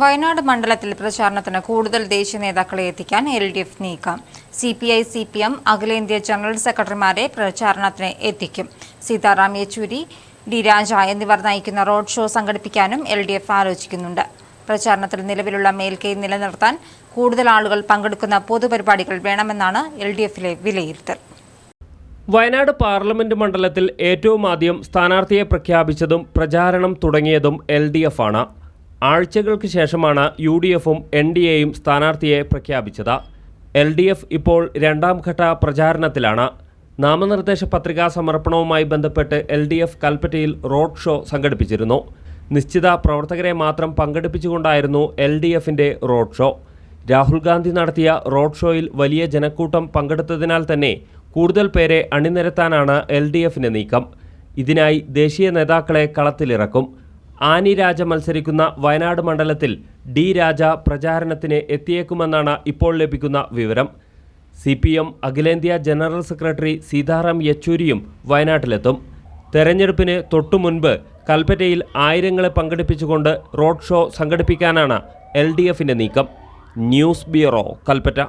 വയനാട് മണ്ഡലത്തിൽ പ്രചാരണത്തിന് കൂടുതൽ ദേശീയ നേതാക്കളെ എത്തിക്കാൻ എൽ ഡി എഫ് നീക്കം. C P I C P M അഖിലേന്ത്യാ ജനറൽ സെക്രട്ടറിമാരെ പ്രചാരണത്തിന് എത്തിക്കും. സീതാറാം യെച്ചൂരി ഡി രാജ എന്നിവർ നയിക്കുന്ന റോഡ് ഷോ സംഘടിപ്പിക്കാനും എൽ ഡി എഫ് ആലോചിക്കുന്നുണ്ട്. പ്രചാരണത്തിൽ നിലവിലുള്ള മേൽക്കൈ നിലനിർത്താൻ കൂടുതൽ ആളുകൾ പങ്കെടുക്കുന്ന പൊതുപരിപാടികൾ വേണമെന്നാണ് എൽ ഡി എഫിലെ വിലയിരുത്തൽ. വയനാട് പാർലമെന്റ് മണ്ഡലത്തിൽ ഏറ്റവും ആദ്യം സ്ഥാനാർത്ഥിയെ പ്രഖ്യാപിച്ചതും പ്രചാരണം തുടങ്ങിയതും എൽ ഡി എഫ് ആണ്. ആഴ്ചകൾക്ക് ശേഷമാണ് യു ഡി എഫും എൻ ഡി എയും സ്ഥാനാർത്ഥിയെ പ്രഖ്യാപിച്ചത്. എൽ ഡി എഫ് ഇപ്പോൾ രണ്ടാം ഘട്ട പ്രചാരണത്തിലാണ്. നാമനിർദ്ദേശ പത്രികാ സമർപ്പണവുമായി ബന്ധപ്പെട്ട് എൽ ഡി എഫ് കൽപ്പറ്റയിൽ റോഡ് ഷോ സംഘടിപ്പിച്ചിരുന്നു. നിശ്ചിത പ്രവർത്തകരെ മാത്രം പങ്കെടുപ്പിച്ചുകൊണ്ടായിരുന്നു എൽ ഡി എഫിന്റെ റോഡ് ഷോ. രാഹുൽ ഗാന്ധി നടത്തിയ റോഡ് ഷോയിൽ വലിയ ജനക്കൂട്ടം പങ്കെടുത്തതിനാൽ തന്നെ കൂടുതൽ പേരെ അണിനിരത്താനാണ് എൽ ഡി എഫിന്റെ നീക്കം. ഇതിനായി ദേശീയ നേതാക്കളെ കളത്തിലിറക്കും. ആനി രാജ മത്സരിക്കുന്ന വയനാട് മണ്ഡലത്തിൽ ഡി രാജ പ്രചാരണത്തിന് എത്തിയേക്കുമെന്നാണ് ഇപ്പോൾ ലഭിക്കുന്ന വിവരം. സി പി എം അഖിലേന്ത്യാ ജനറൽ സെക്രട്ടറി സീതാറാം യെച്ചൂരിയും വയനാട്ടിലെത്തും. തെരഞ്ഞെടുപ്പിന് തൊട്ടു മുൻപ് കൽപ്പറ്റയിൽ ആയിരങ്ങളെ പങ്കെടുപ്പിച്ചുകൊണ്ട് റോഡ് ഷോ സംഘടിപ്പിക്കാനാണ് എൽ നീക്കം. News bureau Kalpetta.